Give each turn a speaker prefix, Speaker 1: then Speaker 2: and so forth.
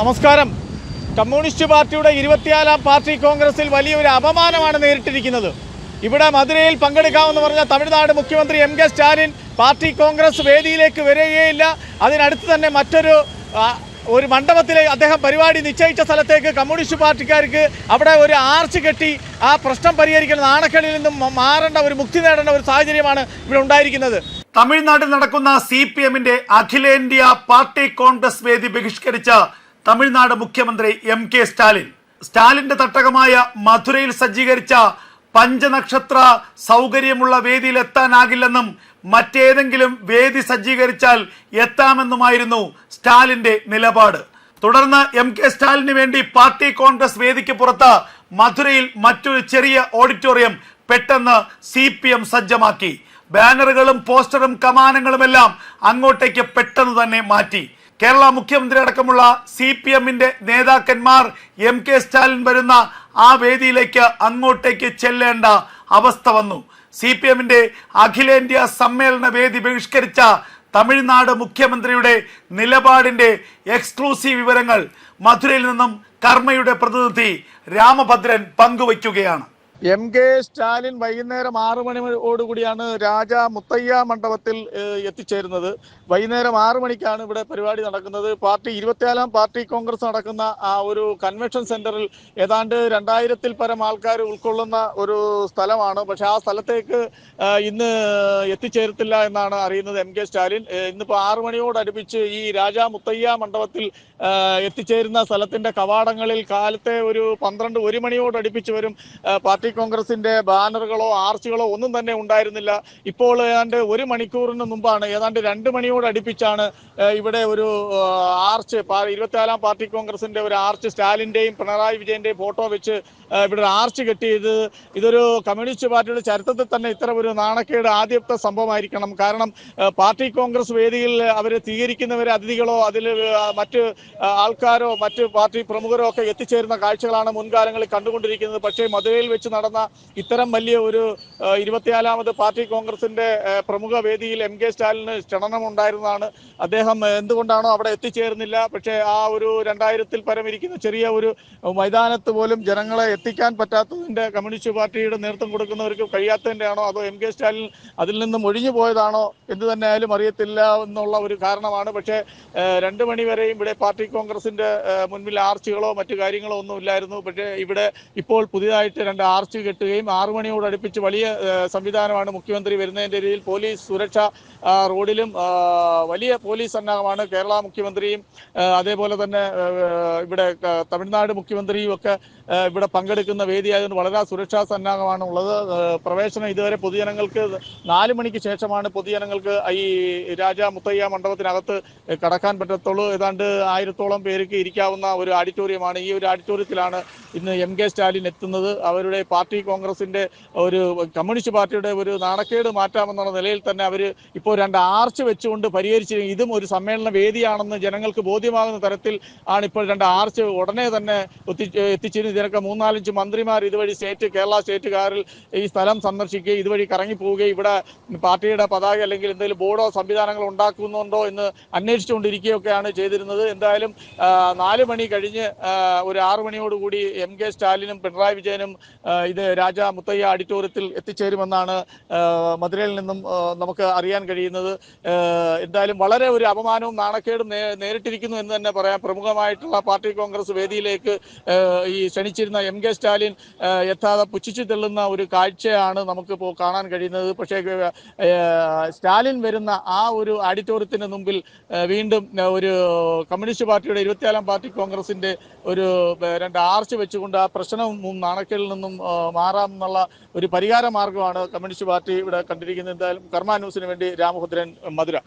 Speaker 1: നമസ്കാരം. കമ്മ്യൂണിസ്റ്റ് പാർട്ടിയുടെ ഇരുപത്തിനാലാം പാർട്ടി കോൺഗ്രസിൽ വലിയൊരു അപമാനമാണ് നേരിട്ടിരിക്കുന്നത്. ഇവിടെ മധുരയിൽ പങ്കെടുക്കാമെന്ന് പറഞ്ഞ തമിഴ്നാട് മുഖ്യമന്ത്രി M K Stalin party congress വേദിയിലേക്ക് വരികയില്ല അതിനടുത്ത് തന്നെ മറ്റൊരു ഒരു മണ്ഡപത്തിൽ അദ്ദേഹം പരിപാടി നിശ്ചയിച്ച സ്ഥലത്തേക്ക് കമ്മ്യൂണിസ്റ്റ് പാർട്ടിക്കാർക്ക് അവിടെ ഒരു ആർച്ച് കെട്ടി ആ പ്രശ്നം പരിഹരിക്കുന്ന നാണക്കളിൽ നിന്നും മാറേണ്ട ഒരു മുക്തി നേടേണ്ട ഒരു സാഹചര്യമാണ് ഇവിടെ ഉണ്ടായിരിക്കുന്നത്.
Speaker 2: തമിഴ്നാട്ടിൽ നടക്കുന്ന സി പി എമ്മിന്റെ അഖിലേന്ത്യാ പാർട്ടി കോൺഗ്രസ് വേദി ബഹിഷ്കരിച്ച തമിഴ്നാട് മുഖ്യമന്ത്രി എം കെ സ്റ്റാലിൻ. സ്റ്റാലിന്റെ തട്ടകമായ മധുരയിൽ സജ്ജീകരിച്ച പഞ്ചനക്ഷത്ര സൗകര്യമുള്ള വേദിയിൽ എത്താനാകില്ലെന്നും മറ്റേതെങ്കിലും വേദി സജ്ജീകരിച്ചാൽ എത്താമെന്നുമായിരുന്നു സ്റ്റാലിന്റെ നിലപാട്. തുടർന്ന് എം കെ സ്റ്റാലിന് വേണ്ടി പാർട്ടി കോൺഗ്രസ് വേദിക്ക് പുറത്ത് മധുരയിൽ മറ്റൊരു ചെറിയ ഓഡിറ്റോറിയം പെട്ടെന്ന് സി പി എം സജ്ജമാക്കി. ബാനറുകളും പോസ്റ്ററും കമാനങ്ങളുമെല്ലാം അങ്ങോട്ടേക്ക് പെട്ടെന്ന് തന്നെ മാറ്റി. കേരള മുഖ്യമന്ത്രി അടക്കമുള്ള സി പി എമ്മിന്റെ നേതാക്കന്മാർ എം കെ സ്റ്റാലിൻ വരുന്ന ആ വേദിയിലേക്ക് അങ്ങോട്ടേക്ക് ചെല്ലേണ്ട അവസ്ഥ വന്നു. സി പി എമ്മിന്റെ അഖിലേന്ത്യാ സമ്മേളന വേദി ബഹിഷ്കരിച്ച തമിഴ്നാട് മുഖ്യമന്ത്രിയുടെ നിലപാടിന്റെ എക്സ്ക്ലൂസീവ് വിവരങ്ങൾ മധുരയിൽ നിന്നും കർമ്മയുടെ പ്രതിനിധി രാമഭദ്രൻ പങ്കുവയ്ക്കുകയാണ്.
Speaker 1: എം കെ സ്റ്റാലിൻ വൈകുന്നേരം ആറ് മണിയോടുകൂടിയാണ് രാജ മുത്തയ്യ മണ്ഡപത്തിൽ എത്തിച്ചേരുന്നത്. വൈകുന്നേരം ആറ് മണിക്കാണ് ഇവിടെ പരിപാടി നടക്കുന്നത്. പാർട്ടി ഇരുപത്തിയാലാം പാർട്ടി കോൺഗ്രസ് നടക്കുന്ന ആ ഒരു കൺവെൻഷൻ സെന്ററിൽ ഏതാണ്ട് രണ്ടായിരത്തിൽ പരം ആൾക്കാർ ഉൾക്കൊള്ളുന്ന ഒരു സ്ഥലമാണ്. പക്ഷെ ആ സ്ഥലത്തേക്ക് ഇന്ന് എത്തിച്ചേരത്തില്ല എന്നാണ് അറിയുന്നത് എം കെ സ്റ്റാലിൻ. ഇന്നിപ്പോൾ ഇന്നിപ്പോ ആറ് മണിയോട് അടുപ്പിച്ച് ഈ രാജ മുത്തയ്യ മണ്ഡപത്തിൽ എത്തിച്ചേരുന്ന സ്ഥലത്തിന്റെ കവാടങ്ങളിൽ കാലത്തെ ഒരു പന്ത്രണ്ട് ഒരു മണിയോടടുപ്പിച്ച് വരും പാർട്ടി കോൺഗ്രസിന്റെ ബാനറുകളോ ആർച്ചുകളോ ഒന്നും തന്നെ ഉണ്ടായിരുന്നില്ല. ഇപ്പോൾ ഏതാണ്ട് ഒരു മണിക്കൂറിന് മുമ്പാണ് ഏതാണ്ട് രണ്ട് മണിയോട് അടുപ്പിച്ചാണ് ഇവിടെ ഒരു ആർച്ച് ഇരുപത്തിനാലാം പാർട്ടി കോൺഗ്രസിന്റെ ഒരു ആർച്ച് സ്റ്റാലിന്റെയും പിണറായി വിജയന്റെയും ഫോട്ടോ വെച്ച് ഇവിടെ ഒരു ആർച്ച് കെട്ടിയത്. ഇതൊരു കമ്മ്യൂണിസ്റ്റ് പാർട്ടിയുടെ ചരിത്രത്തിൽ തന്നെ ഇത്തരം ഒരു നാണക്കേട് ആദ്യത്തെ സംഭവമായിരിക്കണം. കാരണം പാർട്ടി കോൺഗ്രസ് വേദിയിൽ അവർ സ്വീകരിക്കുന്നവരെ അതിഥികളോ അതിൽ മറ്റ് ആൾക്കാരോ മറ്റ് പാർട്ടി പ്രമുഖരോ ഒക്കെ എത്തിച്ചേരുന്ന കാഴ്ചകളാണ് മുൻകാലങ്ങളിൽ കണ്ടുകൊണ്ടിരിക്കുന്നത്. പക്ഷേ മധുരയിൽ വെച്ച് ഇത്തരം വലിയ ഒരു ഇരുപത്തിനാലാമത് പാർട്ടി കോൺഗ്രസിന്റെ പ്രമുഖ വേദിയിൽ എം കെ സ്റ്റാലിന് ക്ഷണനം ഉണ്ടായിരുന്നതാണ് അദ്ദേഹം എന്തുകൊണ്ടാണോ അവിടെ എത്തിച്ചേർന്നില്ല പക്ഷേ ആ ഒരു രണ്ടായിരത്തിൽ പരം ഇരിക്കുന്ന ചെറിയ ഒരു മൈതാനത്ത് പോലും ജനങ്ങളെ എത്തിക്കാൻ പറ്റാത്തതിന്റെ കമ്മ്യൂണിസ്റ്റ് പാർട്ടിയുടെ നേതൃത്വം കൊടുക്കുന്നവർക്ക് കഴിയാത്തതിന്റെ ആണോ അതോ എം കെ സ്റ്റാലിൻ അതിൽ നിന്നും ഒഴിഞ്ഞു പോയതാണോ എന്ത് തന്നെ ആയാലും അറിയത്തില്ല എന്നുള്ള ഒരു കാരണമാണ്. പക്ഷേ രണ്ട് മണി വരെയും ഇവിടെ പാർട്ടി കോൺഗ്രസിന്റെ മുൻപിൽ ആർച്ചുകളോ മറ്റു കാര്യങ്ങളോ ഒന്നും ഇല്ലായിരുന്നു. പക്ഷേ ഇവിടെ ഇപ്പോൾ പുതിയതായിട്ട് രണ്ട് ആർച്ച് കെട്ടുകയും ആറു മണിയോട് അടുപ്പിച്ച് വലിയ സംവിധാനമാണ് മുഖ്യമന്ത്രി വരുന്നതിന്റെ രീതിയിൽ പോലീസ് സുരക്ഷ റോഡിലും വലിയ പോലീസ് സന്നാഹമാണ് കേരള മുഖ്യമന്ത്രിയും അതേപോലെ തന്നെ ഇവിടെ തമിഴ്നാട് മുഖ്യമന്ത്രിയും ഒക്കെ ഇവിടെ പങ്കെടുക്കുന്ന വേദിയായതുകൊണ്ട് വളരെ സുരക്ഷാ സന്നാഹമാണ് ഉള്ളത്. പ്രവേശനം ഇതുവരെ പൊതുജനങ്ങൾക്ക് നാല് മണിക്ക് ശേഷമാണ് പൊതുജനങ്ങൾക്ക് ഈ രാജ മുത്തയ്യ മണ്ഡപത്തിനകത്ത് കടക്കാൻ പറ്റത്തുള്ളൂ. ഏതാണ്ട് ആയിരത്തോളം പേർക്ക് ഇരിക്കാവുന്ന ഒരു ഓഡിറ്റോറിയമാണ് ഈ ഒരു ഓഡിറ്റോറിയത്തിലാണ് ഇന്ന് എം കെ സ്റ്റാലിൻ എത്തുന്നത്. അവരുടെ പാർട്ടി കോൺഗ്രസിന്റെ ഒരു കമ്മ്യൂണിസ്റ്റ് പാർട്ടിയുടെ ഒരു നാണക്കേട് മാറ്റാമെന്നുള്ള നിലയിൽ തന്നെ അവർ ഇപ്പോൾ രണ്ട് ആർച്ച് വെച്ചുകൊണ്ട് പരിഹരിച്ചു ഇതും ഒരു സമ്മേളന വേദിയാണെന്ന് ജനങ്ങൾക്ക് ബോധ്യമാകുന്ന തരത്തിൽ ആണ് ഇപ്പോൾ രണ്ട് ആർച്ച് ഉടനെ തന്നെ എത്തി എത്തിച്ചിരുന്നു ഇതിനൊക്കെ മൂന്നാലഞ്ച് മന്ത്രിമാർ ഇതുവഴി സ്റ്റേറ്റ് കേരള സ്റ്റേറ്റ് കാറിൽ ഈ സ്ഥലം സന്ദർശിക്കുകയും ഇതുവഴി കറങ്ങിപ്പോവുകയും ഇവിടെ പാർട്ടിയുടെ പതാക അല്ലെങ്കിൽ എന്തെങ്കിലും ബോർഡോ സംവിധാനങ്ങൾ ഉണ്ടാക്കുന്നുണ്ടോ എന്ന് അന്വേഷിച്ചുകൊണ്ടിരിക്കുകയൊക്കെയാണ് ചെയ്തിരുന്നത്. എന്തായാലും നാല് മണി കഴിഞ്ഞ് ഒരു ആറു മണിയോടുകൂടി എം കെ സ്റ്റാലിനും പിണറായി വിജയനും ഇത് രാജ മുത്തയ്യ ഓഡിറ്റോറിയത്തിൽ എത്തിച്ചേരുമെന്നാണ് മധുരയിൽ നിന്നും നമുക്ക് അറിയാൻ കഴിയുന്നത്. എന്തായാലും വളരെ ഒരു അപമാനവും നാണക്കേടും നേരിട്ടിരിക്കുന്നു എന്ന് തന്നെ പറയാം. പ്രമുഖമായിട്ടുള്ള പാർട്ടി കോൺഗ്രസ് വേദിയിലേക്ക് ഈ ക്ഷണിച്ചിരുന്ന എം കെ സ്റ്റാലിൻ എത്താതെ പുച്ഛിച്ചു തെള്ളുന്ന ഒരു കാഴ്ചയാണ് നമുക്കിപ്പോൾ കാണാൻ കഴിയുന്നത്. പക്ഷേ സ്റ്റാലിൻ വരുന്ന ആ ഒരു ഓഡിറ്റോറിയത്തിന് മുമ്പിൽ വീണ്ടും ഒരു കമ്മ്യൂണിസ്റ്റ് പാർട്ടിയുടെ ഇരുപത്തിയാലാം പാർട്ടി കോൺഗ്രസിന്റെ ഒരു രണ്ട് ആർച്ച് വെച്ചുകൊണ്ട് ആ പ്രശ്നവും നാണക്കേടിൽ നിന്നും മാറാം എന്നുള്ള ഒരു പരിഹാര മാർഗമാണ് കമ്മ്യൂണിസ്റ്റ് പാർട്ടി ഇവിടെ കണ്ടിരിക്കുന്നത്. എന്തായാലും കർമാന്യൂസിന് വേണ്ടി രാമഭദ്രൻ മധുര.